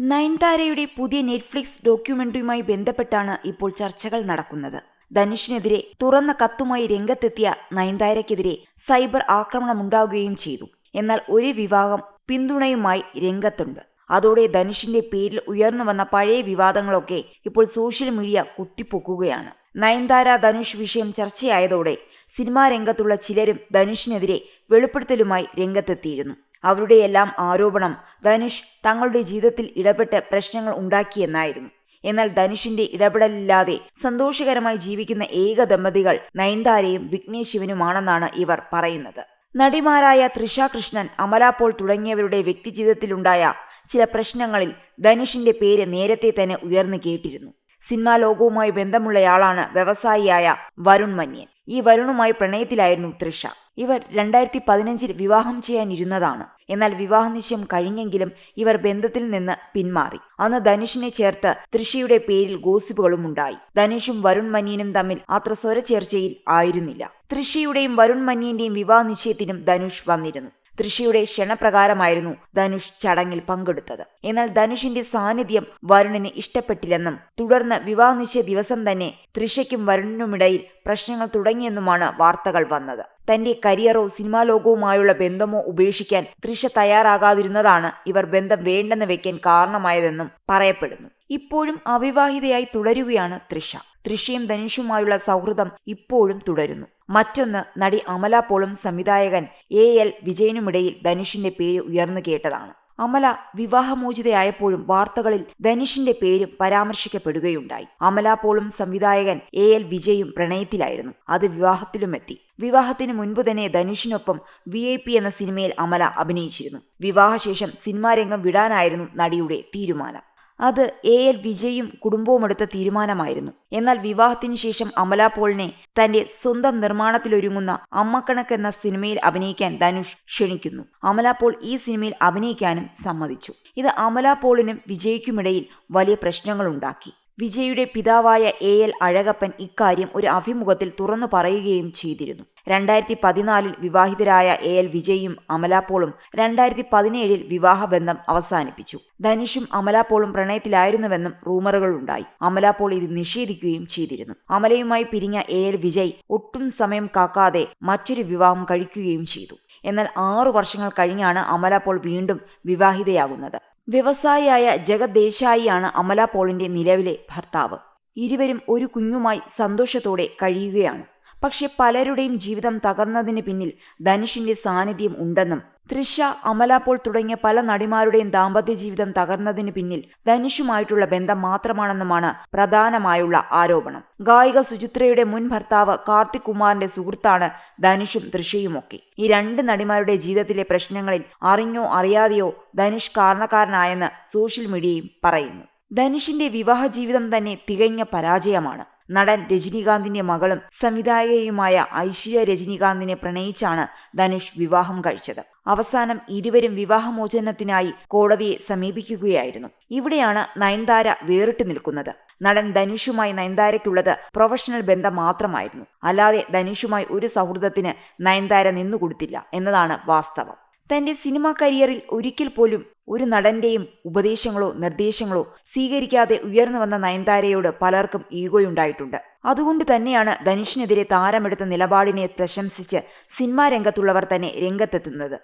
നയൻതാരയുടെ പുതിയ നെറ്റ്ഫ്ലിക്സ് ഡോക്യുമെന്ററിയുമായി ബന്ധപ്പെട്ടാണ് ഇപ്പോൾ ചർച്ചകൾ നടക്കുന്നത്. ധനുഷിനെതിരെ തുറന്ന കത്തുമായി രംഗത്തെത്തിയ നയൻതാരയ്ക്കെതിരെ സൈബർ ആക്രമണമുണ്ടാകുകയും ചെയ്തു. എന്നാൽ ഒരു വിഭാഗം പിന്തുണയുമായി രംഗത്തുണ്ട്. അതോടെ ധനുഷിന്റെ പേരിൽ ഉയർന്നു വന്ന പഴയ വിവാദങ്ങളൊക്കെ ഇപ്പോൾ സോഷ്യൽ മീഡിയ കുത്തിപ്പൊക്കുകയാണ്. നയൻതാര ധനുഷ് വിഷയം ചർച്ചയായതോടെ സിനിമാ രംഗത്തുള്ള ചിലരും ധനുഷിനെതിരെ വെളിപ്പെടുത്തലുമായി രംഗത്തെത്തിയിരുന്നു. അവരുടെയെല്ലാം ആരോപണം ധനുഷ് തങ്ങളുടെ ജീവിതത്തിൽ ഇടപെട്ട് പ്രശ്നങ്ങൾ ഉണ്ടാക്കിയെന്നായിരുന്നു. എന്നാൽ ധനുഷിന്റെ ഇടപെടലില്ലാതെ സന്തോഷകരമായി ജീവിക്കുന്ന ഏക ദമ്പതികൾ നയൻതാരയും വിഘ്നേഷ് ശിവനുമാണെന്നാണ് ഇവർ പറയുന്നത്. നടിമാരായ തൃഷ കൃഷ്ണൻ അമലാപോൾ തുടങ്ങിയവരുടെ വ്യക്തിജീവിതത്തിലുണ്ടായ ചില പ്രശ്നങ്ങളിൽ ധനുഷിന്റെ പേര് നേരത്തെ തന്നെ ഉയർന്നു കേട്ടിരുന്നു. സിനിമാ ലോകവുമായി ബന്ധമുള്ളയാളാണ് വ്യവസായിയായ വരുൺ മന്യൻ ഈ വരുണുമായി പ്രണയത്തിലായിരുന്നു തൃഷ. ഇവർ രണ്ടായിരത്തി പതിനഞ്ചിൽ വിവാഹം ചെയ്യാനിരുന്നതാണ്. എന്നാൽ വിവാഹ നിശ്ചയം കഴിഞ്ഞെങ്കിലും ഇവർ ബന്ധത്തിൽ നിന്ന് പിന്മാറി. അന്ന് ധനുഷിനെ ചേർത്ത് തൃഷയുടെ പേരിൽ ഗോസിപ്പുകളും ഉണ്ടായി ധനുഷും വരുൺ മന്യനും തമ്മിൽ അത്ര സ്വരചേർച്ചയിൽ ആയിരുന്നില്ല. തൃഷയുടെയും വരുൺ മന്യന്റെയും വിവാഹ നിശ്ചയത്തിനും ധനുഷ് വന്നിരുന്നു. തൃഷയുടെ ക്ഷണപ്രകാരമായിരുന്നു ധനുഷ് ചടങ്ങിൽ പങ്കെടുത്തത്. എന്നാൽ ധനുഷിന്റെ സാന്നിധ്യം വരുണിന് ഇഷ്ടപ്പെട്ടില്ലെന്നും തുടർന്ന് വിവാഹ നിശ്ചയ ദിവസം തന്നെ തൃഷയ്ക്കും വരുണിനുമിടയിൽ പ്രശ്നങ്ങൾ തുടങ്ങിയെന്നുമാണ് വാർത്തകൾ വന്നത്. തന്റെ കരിയറോ സിനിമാ ലോകവുമായുള്ള ബന്ധമോ ഉപേക്ഷിക്കാൻ തൃഷ തയ്യാറാകാതിരുന്നതാണ് ഇവർ ബന്ധം വേണ്ടെന്ന് വെക്കാൻ കാരണമായതെന്നും പറയപ്പെടുന്നു. ഇപ്പോഴും അവിവാഹിതയായി തുടരുകയാണ് തൃഷ തൃഷയും ധനുഷുമായുള്ള സൗഹൃദം ഇപ്പോഴും തുടരുന്നു. മറ്റൊന്ന് നടി അമല പോളും സംവിധായകൻ എ എൽ വിജയനുമിടയിൽ ധനുഷിന്റെ പേര് ഉയർന്നു കേട്ടതാണ്. അമല വിവാഹമോചിതയായപ്പോഴും വാർത്തകളിൽ ധനുഷിന്റെ പേരും പരാമർശിക്കപ്പെടുകയുണ്ടായി. അമല പോളും സംവിധായകൻ എ എൽ വിജയും പ്രണയത്തിലായിരുന്നു. അത് വിവാഹത്തിലുമെത്തി. വിവാഹത്തിന് മുൻപ് തന്നെ ധനുഷിനൊപ്പം വി ഐ പി എന്ന സിനിമയിൽ അമല അഭിനയിച്ചിരുന്നു. വിവാഹശേഷം സിനിമാരംഗം വിടാനായിരുന്നു നടിയുടെ തീരുമാനം. അത് എ എൽ വിജയും കുടുംബവുമെടുത്ത തീരുമാനമായിരുന്നു. എന്നാൽ വിവാഹത്തിന് ശേഷം അമല പോളിനെ തന്റെ സ്വന്തം നിർമ്മാണത്തിലൊരുങ്ങുന്ന അമ്മക്കണക്ക് എന്ന സിനിമയിൽ അഭിനയിക്കാൻ ധനുഷ് ക്ഷണിക്കുന്നു. അമല പോൾ ഈ സിനിമയിൽ അഭിനയിക്കാനും സമ്മതിച്ചു. ഇത് അമല പോളിനും വിജയ്ക്കുമിടയിൽ വലിയ പ്രശ്നങ്ങളുണ്ടാക്കി. വിജയുടെ പിതാവായ എ എൽ അഴകപ്പൻ ഇക്കാര്യം ഒരു അഭിമുഖത്തിൽ തുറന്നു പറയുകയും ചെയ്തിരുന്നു. രണ്ടായിരത്തി പതിനാലിൽ വിവാഹിതരായ എ എൽ വിജയും അമലാപോളും രണ്ടായിരത്തി പതിനേഴിൽ വിവാഹബന്ധം അവസാനിപ്പിച്ചു. ധനുഷും അമലാപോളും പ്രണയത്തിലായിരുന്നുവെന്നും റൂമറുകളുണ്ടായി. അമലാപോൾ ഇത് നിഷേധിക്കുകയും ചെയ്തിരുന്നു. അമലയുമായി പിരിഞ്ഞ എ എൽ വിജയ് ഒട്ടും സമയം കാക്കാതെ മറ്റൊരു വിവാഹം കഴിക്കുകയും ചെയ്തു. എന്നാൽ ആറു വർഷങ്ങൾ കഴിഞ്ഞാണ് അമല വീണ്ടും വിവാഹിതയാകുന്നത്. വ്യവസായിയായ ജഗത് ദേശായിയാണ് അമല പോളിന്റെ നിലവിലെ ഭർത്താവ്. ഇരുവരും ഒരു കുഞ്ഞുമായി സന്തോഷത്തോടെ കഴിയുകയാണ്. പക്ഷെ പലരുടെയും ജീവിതം തകർന്നതിന് പിന്നിൽ ധനുഷിന്റെ സാന്നിധ്യം ഉണ്ടെന്നും തൃഷ അമലാപോൾ തുടങ്ങിയ പല നടിമാരുടെയും ദാമ്പത്യ ജീവിതം തകർന്നതിന് പിന്നിൽ ധനുഷുമായിട്ടുള്ള ബന്ധം മാത്രമാണെന്നുമാണ് പ്രധാനമായുള്ള ആരോപണം. ഗായിക സുചിത്രയുടെ മുൻ ഭർത്താവ് കാർത്തിക് കുമാറിന്റെ സുഹൃത്താണ് ധനുഷും തൃഷയുമൊക്കെ. ഈ രണ്ട് നടിമാരുടെ ജീവിതത്തിലെ പ്രശ്നങ്ങളിൽ അറിഞ്ഞോ അറിയാതെയോ ധനുഷ് കാരണക്കാരനായെന്ന് സോഷ്യൽ മീഡിയയും പറയുന്നു. ധനുഷിന്റെ വിവാഹ ജീവിതം തന്നെ തികഞ്ഞ പരാജയമാണ്. നടൻ രജനീകാന്തിന്റെ മകളും സംവിധായകയുമായ ഐശ്വര്യ രജനീകാന്തിനെ പ്രണയിച്ചാണ് ധനുഷ് വിവാഹം കഴിച്ചത്. അവസാനം ഇരുവരും വിവാഹമോചനത്തിനായി കോടതിയെ സമീപിക്കുകയായിരുന്നു. ഇവിടെയാണ് നയൻതാര വേറിട്ട് നിൽക്കുന്നത്. നടൻ ധനുഷുമായി നയൻതാരയ്ക്കുള്ളത് പ്രൊഫഷണൽ ബന്ധം മാത്രമായിരുന്നു അല്ലാതെ ധനുഷുമായി ഒരു സൗഹൃദത്തിന് നയൻതാര നിന്നുകൊടുത്തില്ല എന്നതാണ് വാസ്തവം. തന്റെ സിനിമാ കരിയറിൽ ഒരിക്കൽ പോലും ഒരു നടന്റെയും ഉപദേശങ്ങളോ നിർദ്ദേശങ്ങളോ സ്വീകരിക്കാതെ ഉയർന്നു വന്ന നയൻതാരയോട് പലർക്കും ഈഗോയുണ്ടായിട്ടുണ്ട്. അതുകൊണ്ട് തന്നെയാണ് ധനുഷിനെതിരെ താരമെടുത്ത നിലപാടിനെ പ്രശംസിച്ച് സിനിമാ രംഗത്തുള്ളവർ തന്നെ രംഗത്തെത്തുന്നത്.